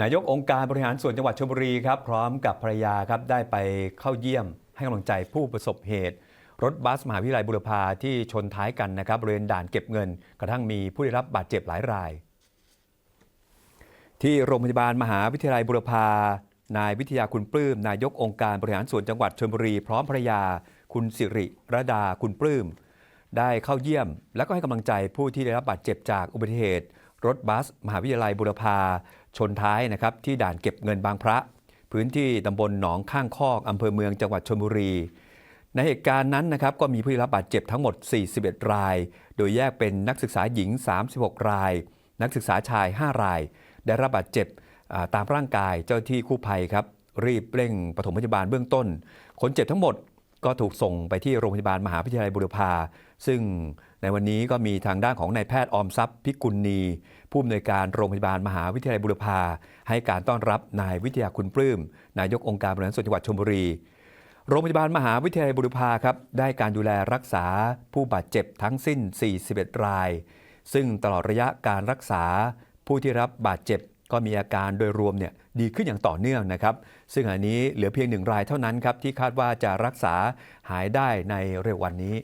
นายกองค์การบริหารส่วนจังหวัดชลบุรีครับพร้อมกับภรรยาครับได้ไปเข้าเยี่ยม ให้กำลังใจผู้ประสบเหตุ รถบัสมหาวิทยาลัยบุรพาที่ชนท้ายกันนะครับบริเวณด่านเก็บเงิน กระทั่งมีผู้ได้รับบาดเจ็บหลายราย ที่โรงพยาบาลมหาวิทยาลัยบุรพานายวิทยาคุณปลื้มนายกองค์การบริหารส่วนจังหวัดชลบุรี พร้อมภรรยา คุณสิริระดาคุณปลื้มได้เข้าเยี่ยม และก็ให้กำลังใจผู้ที่ได้รับบาดเจ็บจากอุบัติเหตุ รถบัส มหาวิทยาลัยบุรพาชนท้ายนะครับที่ด่านเก็บเงินบางพระ พื้นที่ตำบลหนองข้างคอกอำเภอเมืองจังหวัดชลบุรี ในเหตุการณ์นั้นนะครับก็มีผู้ได้รับบาดเจ็บทั้งหมด 41 ราย โดยแยกเป็นนักศึกษาหญิง 36 ราย นักศึกษาชาย 5 ราย ได้รับบาดเจ็บตามร่างกายเจ้าที่กู้ภัยครับรีบเร่งปฐมพยาบาลเบื้องต้น คนเจ็บทั้งหมด ก็ถูกส่งไปที่โรงพยาบาลมหาวิทยาลัยบุรพา ซึ่งในวันนี้ก็มีทางด้านของนายแพทย์ออมทรัพย์พิกุลนีผู้อำนวยการโรงพยาบาลมหาวิทยาลัยบุรพา ให้การต้อนรับนายวิทยาคุณปลื้มนายกองค์การบริหารส่วนจังหวัดชลบุรี โรงพยาบาลมหาวิทยาลัยบุรพาครับได้การดูแลรักษาผู้บาดเจ็บทั้งสิ้น 41 ราย ซึ่งตลอดระยะการรักษาผู้ที่รับบาดเจ็บ ก็มีอาการโดยรวมเนี่ยดีขึ้นอย่างต่อเนื่องนะครับ ซึ่งอันนี้เหลือเพียงหนึ่งรายเท่านั้นครับที่คาดว่าจะรักษาหายได้ในเร็ววันนี้